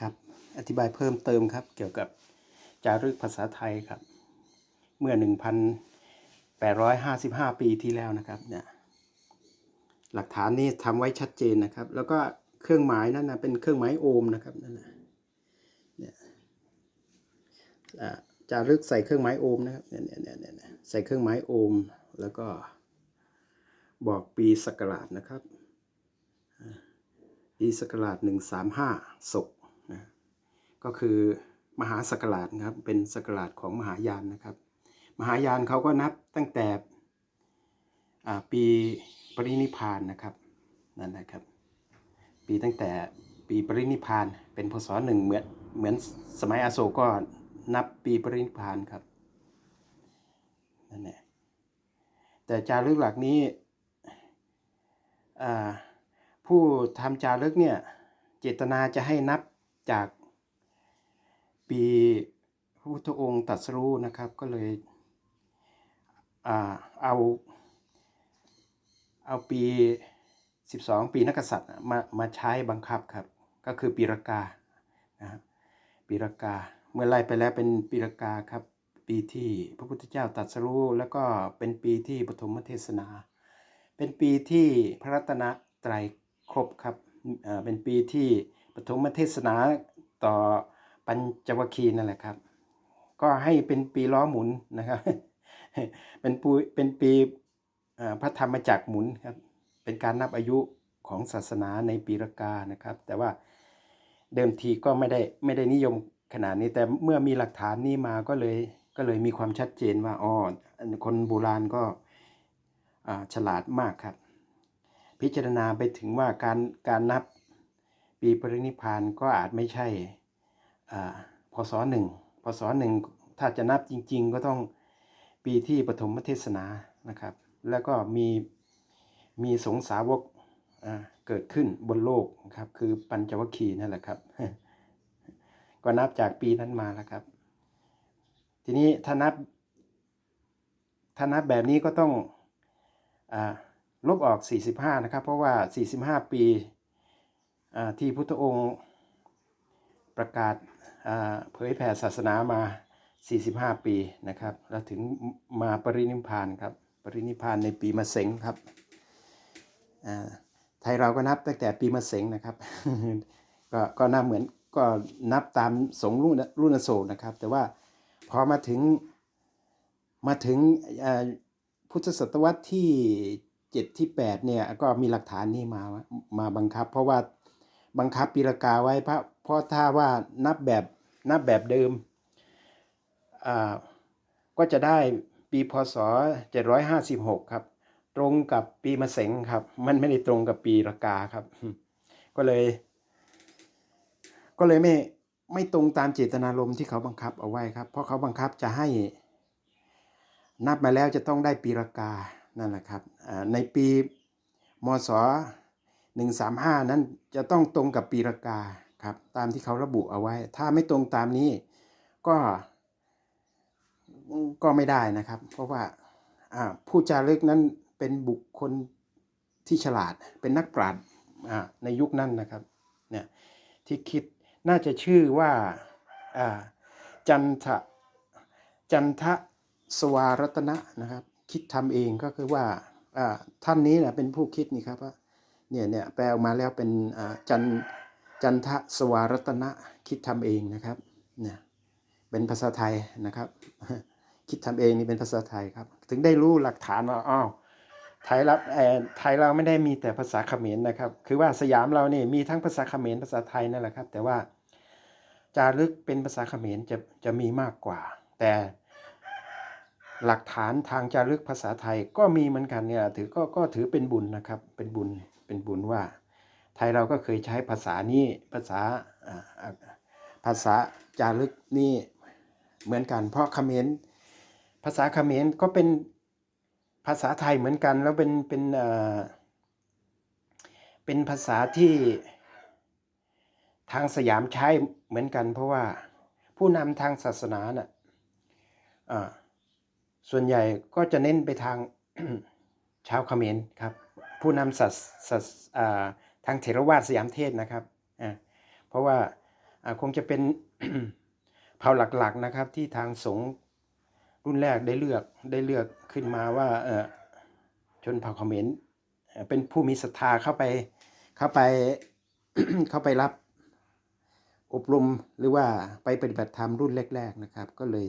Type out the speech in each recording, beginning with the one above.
ครับอธิบายเพิ่มเติมครับ เกี่ยวกับจารึกภาษาไทยครับ เมื่อ 1,855 ปีที่แล้วนะครับเนี่ยหลักฐานนี้ทำไว้ชัดเจนนะครับ แล้วก็เครื่องหมายนั่นนะเป็นเครื่องหมายโอห์มนะครับนั่นนะเนี่ยจารึกใส่เครื่องหมายโอห์มนะครับเนี่ยเนี่ยเนี่ยเนี่ยใส่เครื่องหมายโอห์มแล้วก็บอกปีศักราชนะครับปีศักราช135ศก ก็คือมหาศักราชนะครับเป็นศักราชของมหายานนะครับ มหายานเขาก็นับตั้งแต่ปีปรินิพานนะครับนั่นนะครับ ปีตั้งแต่ปีปรินิพานเป็นพศหนึ่งเหมือนเหมือนสมัยอโศกก็นับปีปรินิพานครับนั่นแหละแต่จารึกหลักนี้ผู้ทำจารึกเนี่ยเจตนาจะให้นับจาก ปีพระพุทธองค์ตรัสรู้นะครับก็เลยอเอาเอาปี 12 ปีนักษัตริย์มามาใช้บังคับครับ ก็คือปีรากานะปีรากา เมื่อไล่ไปแล้วเป็นปีรากาครับ ปีที่พระพุทธเจ้าตรัสรู้แล้วก็เป็นปีที่ปฐมเทศนา เป็นปีที่พระรัตนตรัยครบครับเป็นปีที่ปฐมเทศนาต่อ ปัญจวัคคีนั่นแหละครับ ก็ให้เป็นปีล้อหมุนนะครับ เป็นปีเป็นปีพระธรรมจักรหมุนครับ เป็นการนับอายุของศาสนาในปีรากานะครับ แต่ว่าเดิมทีก็ไม่ได้ไม่ได้นิยมขนาดนี้ แต่เมื่อมีหลักฐานนี้มาก็เลยก็เลยมีความชัดเจนว่าอ๋อคนโบราณก็ฉลาดมากครับ พิจารณาไปถึงว่าการการนับปีปรินิพพานก็อาจไม่ใช่ พศหนึ่งพศหนึ่งถ้าจะนับจริง ๆ ก็ต้องปีที่ปฐมเทศนานะครับ แล้วก็มีมีสงสาวกเกิดขึ้นบนโลกครับ คือปัญจวัคคีย์นั่นแหละครับ ก็นับจากปีนั้นมาแล้วครับ ทีนี้ถ้านับถ้านับแบบนี้ก็ต้องอลบออก 45 นะครับ เพราะว่า 45 ปีอ่าที่พุทธองค์ ประกาศเผยแผ่ศาสนามา 45 ปีนะครับ แล้วถึงมาปรินิพานครับ ปรินิพานในปีมะเสงครับไทยเราก็นับตั้งแต่ปีมะเสงนะครับ ก็ก็นับเหมือนก็นับตามสงรุ่นรุ่นโศกนะครับ แต่ว่าพอมาถึงมาถึงพุทธศตวรรษที่เจ็ดที่แปดเนี่ยก็มีหลักฐานนี่มามาบังคับ เพราะว่า บังคับปีละกาไว้เพราะเพราะถ้าว่านับแบบนับแบบเดิมอ่าก็จะได้ปีพศ 756 ครับ ตรงกับปีมะเสงครับ มันไม่ได้ตรงกับปีละกาครับ ก็เลย ก็เลยไม่ไม่ตรงตามเจตนารมณ์ที่เขาบังคับเอาไว้ครับ เพราะเขาบังคับจะให้ นับมาแล้วจะต้องได้ปีรากานั่นแหละครับในปีมศ 135 นั้นจะต้องตรงกับปีรากาครับตามที่เขาระบุเอาไว้ ถ้าไม่ตรงตามนี้ก็ก็ไม่ได้นะครับ เพราะว่าผู้จารึกนั้นเป็นบุคคลที่ฉลาด เป็นนักปราชญ์อ่าในยุคนั้นนะครับเนี่ยที่คิดน่าจะชื่อว่าจันทะจันทะสวารัตนะนะครับ คิดทำเองก็คือว่าอ่าท่านนี้นะเป็นผู้คิดนี่ครับว่า เนี่ยเนี่ยแปลออกมาแล้วเป็นจันจันทะสวารัตนะคิดทำเองนะครับเนี่ยเป็นภาษาไทยนะครับ คิดทำเองนี่เป็นภาษาไทยครับ ถึงได้รู้หลักฐานว่าอ้าวไทยเราเอ่อไทยเราไม่ได้มีแต่ภาษาเขมรนะครับ คือว่าสยามเราเนี่ยมีทั้งภาษาเขมรภาษาไทยนั่นแหละครับ แต่ว่าจารึกเป็นภาษาเขมรจะจะมีมากกว่า แต่หลักฐานทางจารึกภาษาไทยก็มีเหมือนกันเนี่ยถือก็ก็ถือเป็นบุญนะครับเป็นบุญ ว่า ไทยเราก็เคยใช้ภาษานี้ภาษาภาษาจารึกนี่เหมือนกัน เพราะเขมรภาษาเขมรก็เป็นภาษาไทยเหมือนกัน แล้วเป็นเป็นเป็นภาษาที่ทางสยามใช้เหมือนกัน เพราะว่าผู้นำทางศาสนาน่ะอ่าส่วนใหญ่ก็จะเน้นไปทางชาวเขมรครับ ผู้นำศาสศาสอ่าทางเถรวาทสยามเทศนะครับเพราะว่าคงจะเป็นเผ่าหลักๆนะครับที่ทางสงฆ์รุ่นแรกได้เลือกได้เลือกขึ้นมาว่าชนเผ่าเขมรเป็นผู้มีศรัทธาเข้าไปเข้าไปเข้าไปรับอบรมหรือว่าไปปฏิบัติธรรมรุ่นแรก ๆนะครับ ก็เลย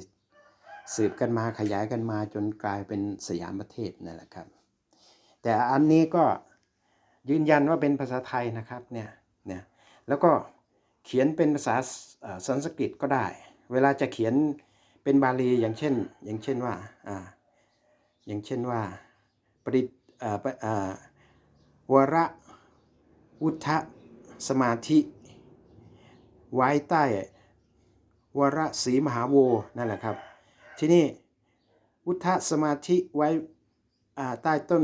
สืบกันมาขยายกันมาจนกลายเป็นสยามประเทศนั่นแหละครับ แต่อันนี้ก็ยืนยันว่าเป็นภาษาไทยนะครับเนี่ยเนี่ยแล้วก็เขียนเป็นภาษาสันสกฤตก็ได้ เวลาจะเขียนเป็นบาลีอย่างเช่น อย่างเช่นว่าอ่าอย่างเช่นว่าปริอ่าอ่าวระอุทธสมาธิ ไว้ใต้วระสีมหาโวนั่นแหละครับ ที่นี่อุทธสมาธิไว้ใต้ต้น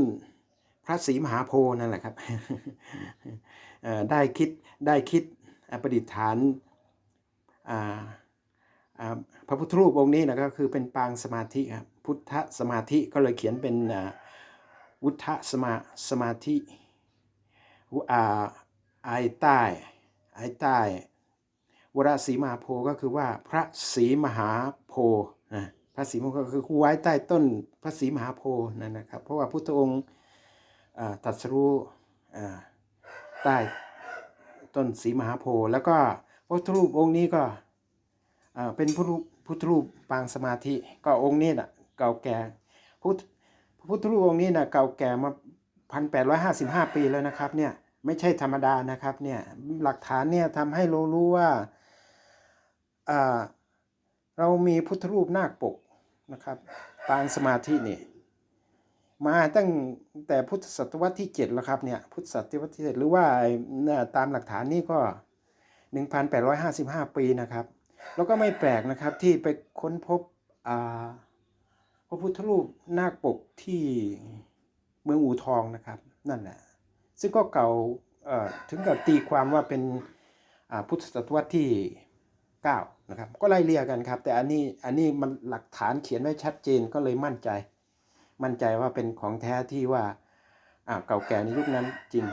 พระศรีมหาโพนั่นแหละครับได้คิดได้คิดประดิษฐานพระพุทธรูปองค์นี้นะก็คือเป็นปางสมาธิครับพุทธสมาธิก็เลยเขียนเป็นวุฒสมาสมาธิไอใต้ไอใต้วรศรีมหาโพก็คือว่าพระศรีมหาโพนะพระศรีมหาโพก็คือคูไว้ใต้ต้นพระศรีมหาโพนั่นนะครับ เพราะว่าพุทธองค์ ตรัสรู้ใต้ต้นศรีมหาโพธิ์แล้วก็พระพุทธรูปองค์นี้ก็เป็นพุทธรูปพุทธรูปปางสมาธิก็องค์นี้น่ะเก่าแก่พุทธพุทธรูปองค์นี้น่ะเก่าแก่มาพันแปดร้อยห้าสิบห้าปีแล้วนะครับเนี่ยไม่ใช่ธรรมดานะครับเนี่ยหลักฐานเนี่ยทำให้เรารู้ว่าอ่าเรามีพุทธรูปนาคปกนะครับปางสมาธินี่ มาตั้งแต่พุทธศตวรรษที่ 7 แล้วครับเนี่ยพุทธศตวรรษที่ 7 หรือว่าเนี่ยตามหลักฐานนี่ก็ 1,855 ปีนะครับ แล้วก็ไม่แปลกนะครับที่ไปค้นพบอ่าพระพุทธรูปนาคปกที่เมืองอู่ทองนะครับนั่นแหละซึ่งก็เก่าเอ่อถึงกับตีความว่าเป็นอ่าพุทธศตวรรษที่ 9 นะครับ ก็ไล่เรียกันครับ แต่อันนี้อันนี้มันหลักฐานเขียนไว้ชัดเจนก็เลยมั่นใจ มั่นใจว่าเป็นของแท้ที่ว่าอ่าเก่าแก่ในยุคนั้นจริง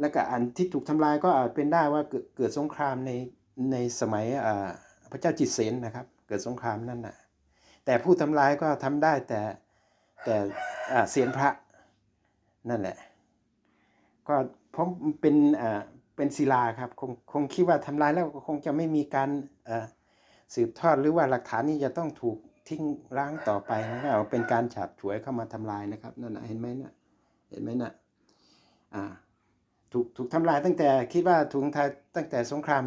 แล้วก็อันที่ถูกทำลายก็อาจเป็นได้ว่าเกิดสงครามในในสมัยอ่าพระเจ้าจิตเสนนะครับ เกิดสงครามนั่นนะแต่ผู้ทำลายก็ทำได้แต่แต่อ่าเสียนพระนั่นแหละ ก็เพราะเป็นอ่าเป็นศิลาครับคงคงคิดว่าทำลายแล้วก็คงจะไม่มีการอ่อสืบทอดหรือว่าหลักฐานนี้จะต้องถูก ทิ้งร้างต่อไปนะเอาเป็นการฉาบฉวยเข้ามาทำลายนะครับนั่นนะเห็นไหมนะเห็นไหมนะอ่าถูกถูกทำลายตั้งแต่คิดว่าถูกทำลายตั้งแต่สงคราม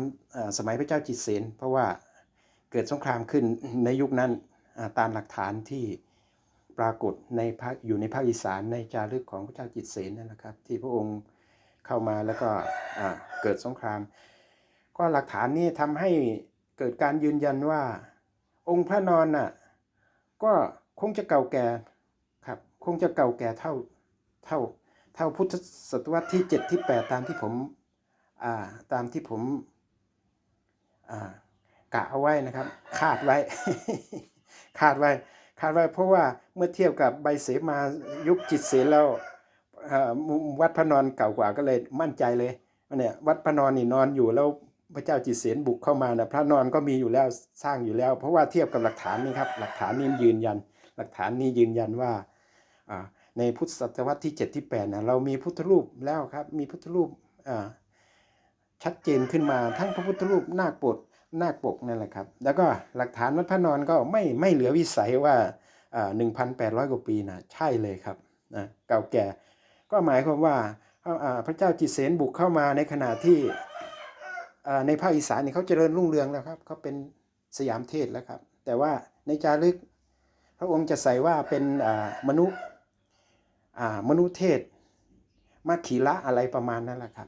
สมัยพระเจ้าจิตเสนเพราะว่าเกิดสงครามขึ้นในยุคนั้นตามหลักฐานที่ปรากฏในภาคอยู่ในภาคอีสานในจารึกของพระเจ้าจิตเสนนั่นนะครับ ที่พระองค์เข้ามาแล้วก็เกิดสงคราม ก็หลักฐานนี้ทำให้เกิดการยืนยันว่าองค์พระนอนน่ะ ก็คงจะเก่าแก่ครับ คงจะเก่าแก่เท่าเท่าเท่าพุทธศตวรรษที่ 7 ที่ 8 ตามที่ผมอ่าตามที่ผมอ่ากะเอาไว้นะครับ คาดไว้ คาดไว้ คาดไว้เพราะว่าเมื่อเทียบกับใบเสมายุคจิตเสนแล้วอ่อวัดพระนอนเก่ากว่าก็เลยมั่นใจเลยเนี่ยวัดพระนอนนี่นอนอยู่แล้ว พระเจ้าจิตเสนบุกเข้ามานะพระนอนก็มีอยู่แล้วสร้างอยู่แล้ว เพราะว่าเทียบกับหลักฐานนี่ครับหลักฐานนี้ยืนยัน หลักฐานนี้ยืนยันว่าในพุทธศตวรรษที่ 7 ที่ 8นะเรามีพุทธรูปแล้วครับมีพุทธรูปชัดเจนขึ้นมาทั้งพระพุทธรูปนาคปกนาคปกนั่นแหละครับ แล้วก็หลักฐานวัดพระนอนก็ไม่ไม่เหลือวิสัยว่าอ่า1,800กว่าปีนะใช่เลยครับนะเก่าแก่ก็หมายความว่าพระเจ้าจิตเสนบุกเข้ามาในขณะที่ ในภาคอีสานนี่เขาเจริญรุ่งเรืองแล้วครับเขาเป็นสยามเทศแล้วครับ แต่ว่าในจารึก พระองค์จะใส่ว่าเป็นมนุษย์มนุษย์เทศมัคคีละอะไรประมาณนั้นแหละครับ